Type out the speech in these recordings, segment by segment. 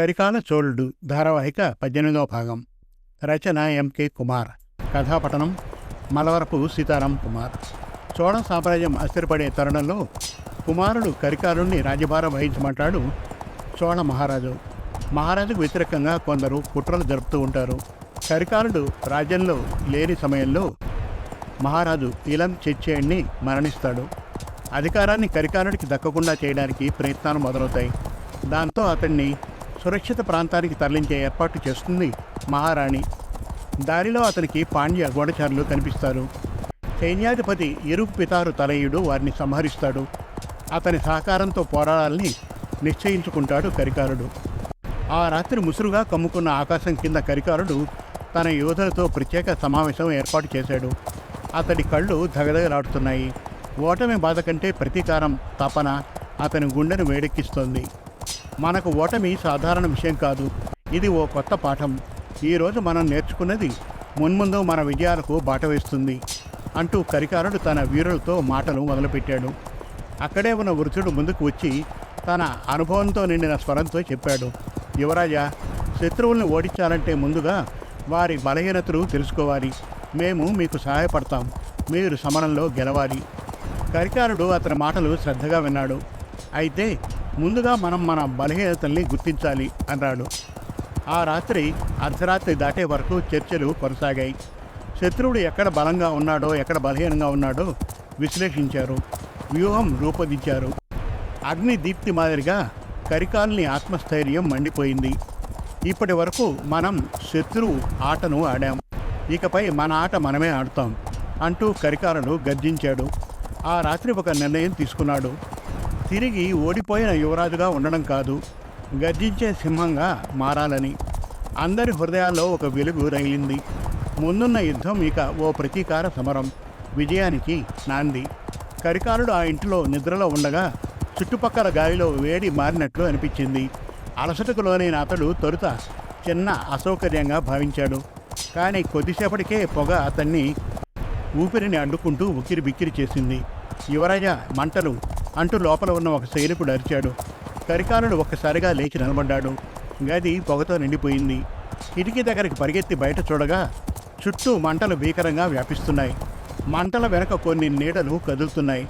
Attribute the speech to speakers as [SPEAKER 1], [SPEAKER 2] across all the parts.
[SPEAKER 1] కరికాల చోళుడు ధారావాహిక పద్దెనిమిదవ భాగం. రచన ఎంకే కుమార్. కథాపఠనం మలవరపు సీతారాం కుమార్. చోళ సామ్రాజ్యం అస్థిరపడే తరుణంలో కుమారుడు కరికాలుణ్ణి రాజ్యభారం వహించమంటాడు చోళ మహారాజు. మహారాజుకు వ్యతిరేకంగా కొందరు కుట్రలు జరుపుతూ ఉంటారు. కరికాలుడు రాజ్యంలో లేని సమయంలో మహారాజు ఇలం చెచ్చేయుణ్ణి మరణిస్తాడు. అధికారాన్ని కరికాలుడికి దక్కకుండా చేయడానికి ప్రయత్నాలు మొదలవుతాయి. దాంతో అతన్ని సురక్షిత ప్రాంతానికి తరలించే ఏర్పాటు చేస్తుంది మహారాణి. దారిలో అతనికి పాండ్య గోడచారులు కనిపిస్తారు. సైన్యాధిపతి ఎరుపు పితారు తలయుడు వారిని సంహరిస్తాడు. అతని సహకారంతో పోరాడాలని నిశ్చయించుకుంటాడు కరికారుడు. ఆ రాత్రి ముసురుగా కమ్ముకున్న ఆకాశం కింద కరికారుడు తన యోధులతో ప్రత్యేక సమావేశం ఏర్పాటు చేశాడు. అతడి కళ్ళు ధగధగలాడుతున్నాయి. ఓటమి బాధ కంటే ప్రతీకారం తపన. అతని గుండెను వేడెక్కిస్తోంది. మనకు ఓటమి సాధారణ విషయం కాదు. ఇది ఓ కొత్త పాఠం. ఈరోజు మనం నేర్చుకున్నది మున్ముందు మన విజయాలకు బాట వేస్తుంది అంటూ కరికారుడు తన వీరులతో మాటలు మొదలుపెట్టాడు. అక్కడే ఉన్న వృద్ధుడు ముందుకు వచ్చి తన అనుభవంతో నిండిన స్వరంతో చెప్పాడు. యువరాజా శత్రువుల్ని ఓడించాలంటే ముందుగా వారి బలహీనతలు తెలుసుకోవాలి. మేము మీకు సహాయపడతాం. మీరు సమరంలో గెలవాలి. కరికారుడు అతని మాటలు శ్రద్ధగా విన్నాడు. అయితే ముందుగా మనం మన బలహీనతల్ని గుర్తించాలి అన్నాడు. ఆ రాత్రి అర్ధరాత్రి దాటే వరకు చర్చలు కొనసాగాయి. శత్రువుడు ఎక్కడ బలంగా ఉన్నాడో ఎక్కడ బలహీనంగా ఉన్నాడో విశ్లేషించారు. వ్యూహం రూపొందించారు. అగ్ని దీప్తి మాదిరిగా కరికాల్ని ఆత్మస్థైర్యం మండిపోయింది. ఇప్పటి వరకు మనం శత్రువు ఆటను ఆడాం. ఇకపై మన ఆట మనమే ఆడతాం అంటూ కరికాలను గర్జించాడు. ఆ రాత్రి ఒక నిర్ణయం తీసుకున్నాడు. తిరిగి ఓడిపోయిన యువరాజుగా ఉండడం కాదు గర్జించే సింహంగా మారాలని. అందరి హృదయాల్లో ఒక వెలుగు రగిలింది ముందున్న యుద్ధం ఇక ఓ ప్రతీకార సమరం. విజయానికి నాంది. కరికాలుడు ఆ ఇంటిలో నిద్రలో ఉండగా చుట్టుపక్కల గాలిలో వేడి మారినట్లు అనిపించింది. అలసటకు లోనైన అతడు తొలుత చిన్న అసౌకర్యంగా భావించాడు. కానీ కొద్దిసేపటికే పొగ అతన్ని ఊపిరిని అడ్డుకుంటూ ఉక్కిరి బిక్కిరి చేసింది. యువరాజ మంటలు అంటూ లోపల ఉన్న ఒక సైనికుడు అరిచాడు. కరికాలుడు ఒక్కసారిగా లేచి నిలబడ్డాడు. గది పొగతో నిండిపోయింది. కిటికీ దగ్గరికి పరిగెత్తి బయట చూడగా చుట్టూ మంటలు భీకరంగా వ్యాపిస్తున్నాయి. మంటల వెనక కొన్ని నీడలు కదులుతున్నాయి.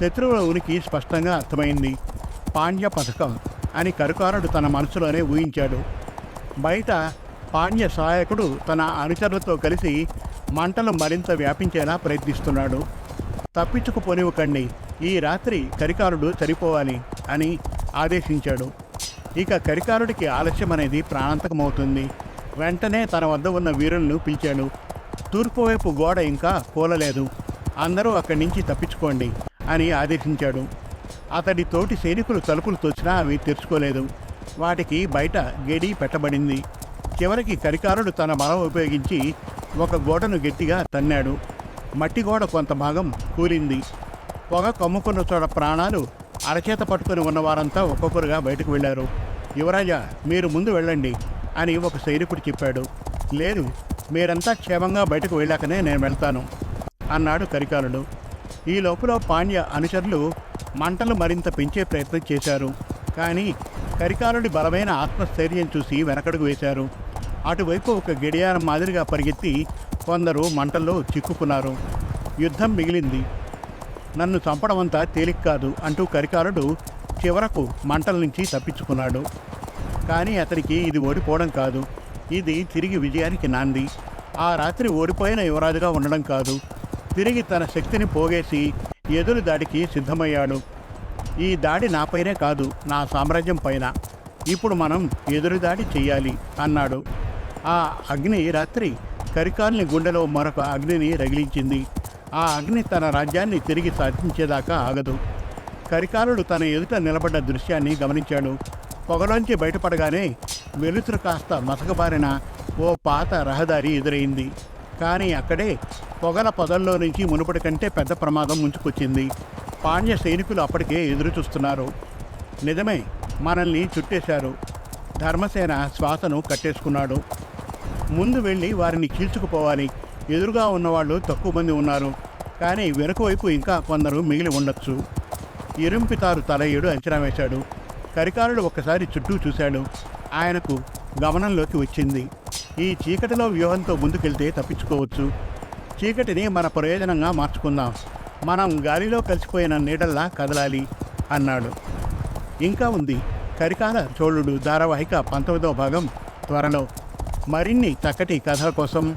[SPEAKER 1] శత్రువుల ఉనికి స్పష్టంగా అర్థమైంది. పాండ్య పథకం అని కరుకారుడు తన మనసులోనే ఊహించాడు. బయట పాండ్య సహాయకుడు తన అనుచరులతో కలిసి మంటలు మరింత వ్యాపించేలా ప్రయత్నిస్తున్నాడు. తప్పించుకుపోనివ్వకండి. ఈ రాత్రి కరికారుడు సరిపోవాలి అని ఆదేశించాడు. ఇక కరికారుడికి ఆలస్యం అనేది ప్రాణాంతకమవుతుంది. వెంటనే తన వద్ద ఉన్న వీరులను పిలిచాడు. తూర్పు వైపు గోడ ఇంకా కూలలేదు. అందరూ అక్కడి నుంచి తప్పించుకోండి అని ఆదేశించాడు. అతడి తోటి సైనికులు తలుపులు తోచినా అవి తెరుచుకోలేదు. వాటికి బయట గడి పెట్టబడింది. చివరికి కరికారుడు తన బలం ఉపయోగించి ఒక గోడను గట్టిగా తన్నాడు. మట్టి గోడ కొంత భాగం కూలింది. పొగ కమ్ముకున్న చోట ప్రాణాలు అరచేత పట్టుకుని ఉన్న వారంతా ఒక్కొక్కరుగా బయటకు వెళ్ళారు. యువరాజా మీరు ముందు వెళ్ళండి అని ఒక సైనికుడు చెప్పాడు. లేదు మీరంతా క్షేమంగా బయటకు వెళ్ళాకనే నేను వెళ్తాను అన్నాడు కరికాలుడు. ఈ లోపల పాండ్య అనుచరులు మంటలు మరింత పెంచే ప్రయత్నం చేశారు. కానీ కరికాలుడి బలమైన ఆత్మస్థైర్యం చూసి వెనకడుగు వేశారు. అటువైపు ఒక గడియారం మాదిరిగా పరిగెత్తి కొందరు మంటల్లో చిక్కుకున్నారు. యుద్ధం మిగిలింది. నన్ను చంపడమంతా తేలిక కాదు అంటూ కరికాలుడు చివరకు మంటల నుంచి తప్పించుకున్నాడు. కానీ అతనికి ఇది ఓడిపోవడం కాదు. ఇది తిరిగి విజయానికి నాంది. ఆ రాత్రి ఓడిపోయిన యువరాజుగా ఉండడం కాదు. తిరిగి తన శక్తిని పోగేసి ఎదురు దాడికి సిద్ధమయ్యాడు. ఈ దాడి నాపైనే కాదు నా సామ్రాజ్యం పైన. ఇప్పుడు మనం ఎదురు దాడి చెయ్యాలి అన్నాడు. ఆ అగ్ని రాత్రి కరికాల్ని గుండెలో మరొక అగ్నిని రగిలించింది. ఆ అగ్ని తన రాజ్యాన్ని తిరిగి సాధించేదాకా ఆగదు. కరికాలుడు తన ఎదుట నిలబడ్డ దృశ్యాన్ని గమనించాడు. పొగలోంచి బయటపడగానే వెలుతురు కాస్త మసకబారిన ఓ పాత రహదారి ఎదురైంది. కానీ అక్కడే పొగల పొదల్లో నుంచి మునుపటి కంటే పెద్ద ప్రమాదం ముంచుకొచ్చింది. పాండ్య సైనికులు అప్పటికే ఎదురు చూస్తున్నారు. నిజమే మనల్ని చుట్టేశారు. ధర్మసేన శ్వాసను కట్టేసుకున్నాడు. ముందు వెళ్ళి వారిని చీల్చుకుపోవాలి. ఎదురుగా ఉన్నవాళ్ళు తక్కువ మంది ఉన్నారు. కానీ వెనుక వైపు ఇంకా కొందరు మిగిలి ఉండొచ్చు. ఇరుంపితారు తలయ్యుడు అంచనా వేశాడు. కరికారుడు ఒక్కసారి చుట్టూ చూశాడు. ఆయనకు గమనంలోకి వచ్చింది. ఈ చీకటిలో వ్యూహంతో ముందుకెళ్తే తప్పించుకోవచ్చు. చీకటిని మన ప్రయోజనంగా మార్చుకుందాం. మనం గాలిలో కలిసిపోయిన నీడల్లా కదలాలి అన్నాడు. ఇంకా ఉంది. కరికాల చోళుడు ధారావాహిక పంతొమ్మిదవ భాగం త్వరలో. మరిన్ని చక్కటి కథల కోసం